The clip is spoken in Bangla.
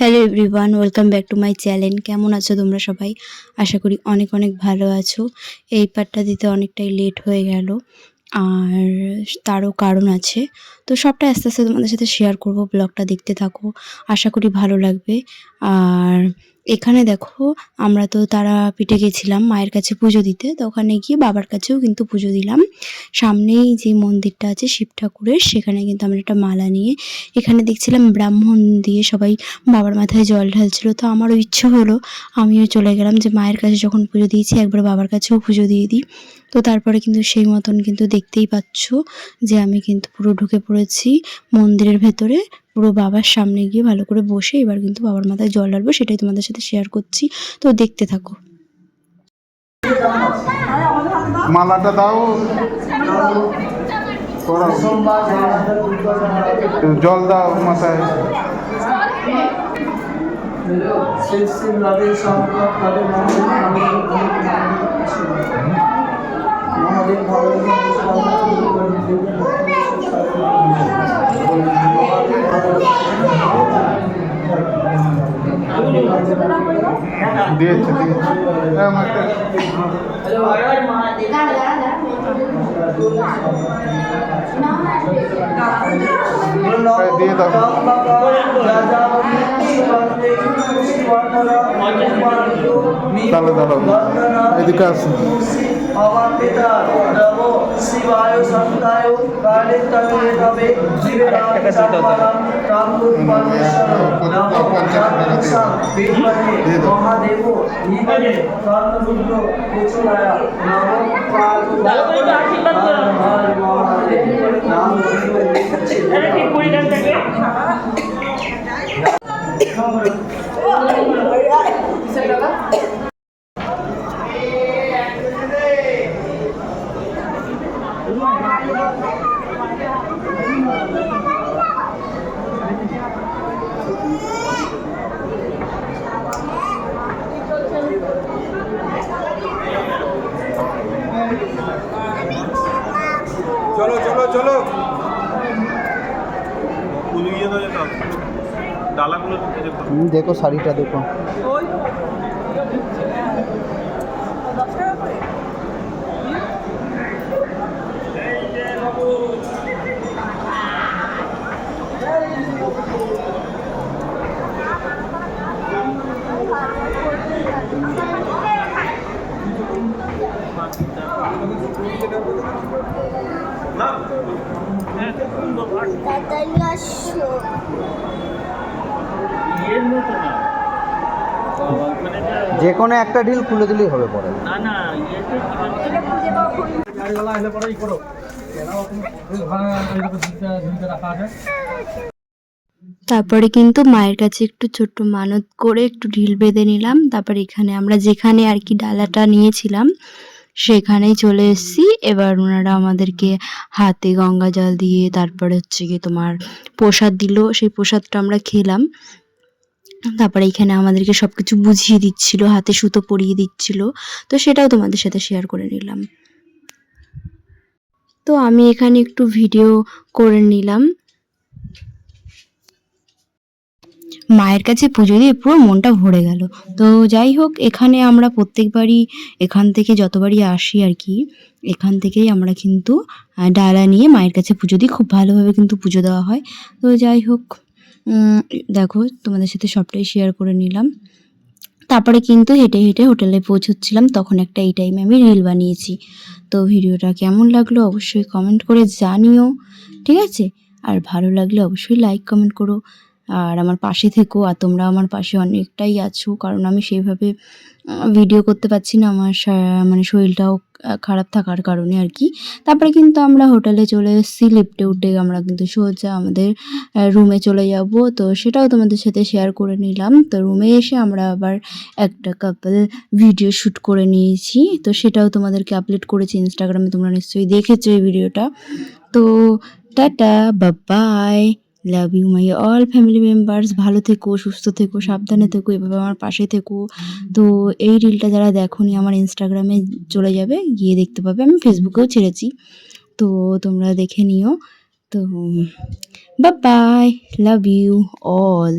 Hello everyone welcome back to my channel কেমন আছো তোমরা সবাই? আশা করি অনেক অনেক ভালো আছো। এই পার্টটা দিতে অনেকটাই লেট হয়ে গেল। আর তারও কারণ আছে। তো সবটা আস্তে আস্তে তোমাদের সাথে শেয়ার করব ব্লগটা দেখতে থাকো। আশা করি ভালো লাগবে। আর এখানে দেখো, আমরা তো তারা পিঠে গেছিলাম মায়ের কাছে পুজো দিতে, তো ওখানে গিয়ে বাবার কাছেও কিন্তু পুজো দিলাম। সামনেই যে মন্দিরটা আছে শিব ঠাকুরের, সেখানে কিন্তু আমরা একটা মালা নিয়ে এখানে দেখছিলাম ব্রাহ্মণ দিয়ে সবাই বাবার মাথায় জল ঢালছিল। তো আমারও ইচ্ছে হলো, আমিও চলে গেলাম যে মায়ের কাছে যখন পুজো দিয়েছি, একবার বাবার কাছেও পুজো দিয়ে দিই। তো তারপরে কিন্তু সেই মতন কিন্তু দেখতেই পাচ্ছ যে আমি কিন্তু পুরো ঢুকে পড়েছি মন্দিরের ভেতরে। পুরো বাবার সামনে গিয়ে ভালো করে বসে এবার কিন্তু বাবার মাথায় জল ঢালবো সেটাই তোমাদের সাথে শেয়ার করছি। তো দেখতে থাকো। মালাটা দাও। জল দাও মাথায়। দিয়েছে দিয়েছে হ্যাঁ, আমাকে হ্যাঁ, দিয়ে দাও তাহলে দাঁড়াও এদিকে আসুন আমার পিতা নমো শিবায় সন্তায় কালে তবে তবে জাতসা মহাদেব ধীমহে কর্ণরুদ্র কুচুরায়া নমো নাম চলো চলো চলো। দেখো শাড়িটা দেখো না হ্যাঁ সুন্দর ইয়ের মতো না বাবা, মানে এটা- যে কোনো একটা ঢিল খুলে দিলেই হবে পরে। না না ইয়েতে কি বলে- তারপরে কিন্তু মায়ের কাছে একটু ছোট্ট মানত করে একটু ঢিল বেঁধে নিলাম। তারপর এখানে আমরা যেখানে আর কি ডালাটা নিয়েছিলাম সেখানেই চলে এসেছি। এবার ওনারা আমাদেরকে হাতে গঙ্গা জল দিয়ে তারপরে হচ্ছে গিয়ে তোমার প্রসাদ দিল। সেই প্রসাদটা আমরা খেলাম। তারপরে এখানে আমাদেরকে সব কিছু বুঝিয়ে দিচ্ছিল, হাতে সুতো পরিয়ে দিচ্ছিল। তো সেটাও তোমাদের সাথে শেয়ার করে নিলাম। তো আমি এখানে একটু ভিডিও করে নিলাম। মায়ের কাছে পুজো দিয়ে পুরো মনটা ভরে গেল। তো যাই হোক, এখানে আমরা প্রত্যেকবারই, এখান থেকে যতবারই আসি আর কি, এখান থেকেই আমরা কিন্তু ডালা নিয়ে মায়ের কাছে পুজো দিই। খুব ভালোভাবে কিন্তু পুজো দেওয়া হয়। তো যাই হোক দেখো, তোমাদের সাথে সবটাই শেয়ার করে নিলাম। তারপরে কিন্তু হেঁটে হেঁটে হোটেলে পৌঁছচ্ছিলাম। তখন একটা এই টাইমে আমি রিল বানিয়েছি। তো ভিডিওটা কেমন লাগল অবশ্যই কমেন্ট করে জানিও, ঠিক আছে? আর ভালো লাগলে অবশ্যই লাইক কমেন্ট করো। আর আমার পাশে থেকো আর তোমরা আমার পাশে অনেকটাই আছো। কারণ আমি সেইভাবে ভিডিও করতে পারছি না আমার মানে শরীরটাও খারাপ থাকার কারণে আর কি। তারপরে কিন্তু আমরা হোটেলে চলে এসেছি লিফটে উঠে আমরা কিন্তু সোজা আমাদের রুমে চলে যাব। তো সেটাও তোমাদের সাথে শেয়ার করে নিলাম। তো রুমে এসে আমরা আবার একটা কাপল ভিডিও শ্যুট করে নিয়েছি। তো সেটাও তোমাদেরকে আপলোড করেছি ইনস্টাগ্রামে তোমরা নিশ্চয়ই দেখেছ এই ভিডিওটা তো tata bye love you my all family members ভালো থেকো সুস্থ থেকো সাবধানে থেকো এভাবে আমার পাশে থেকো। তো এই রিলটা যারা দেখোনি আমার ইনস্টাগ্রামে চলে যাবে গিয়ে দেখতে পাবে। আমি ফেসবুকেও ছেড়েছি। তো তোমরা দেখে নিও। তো বা বাই লাভ ইউ অল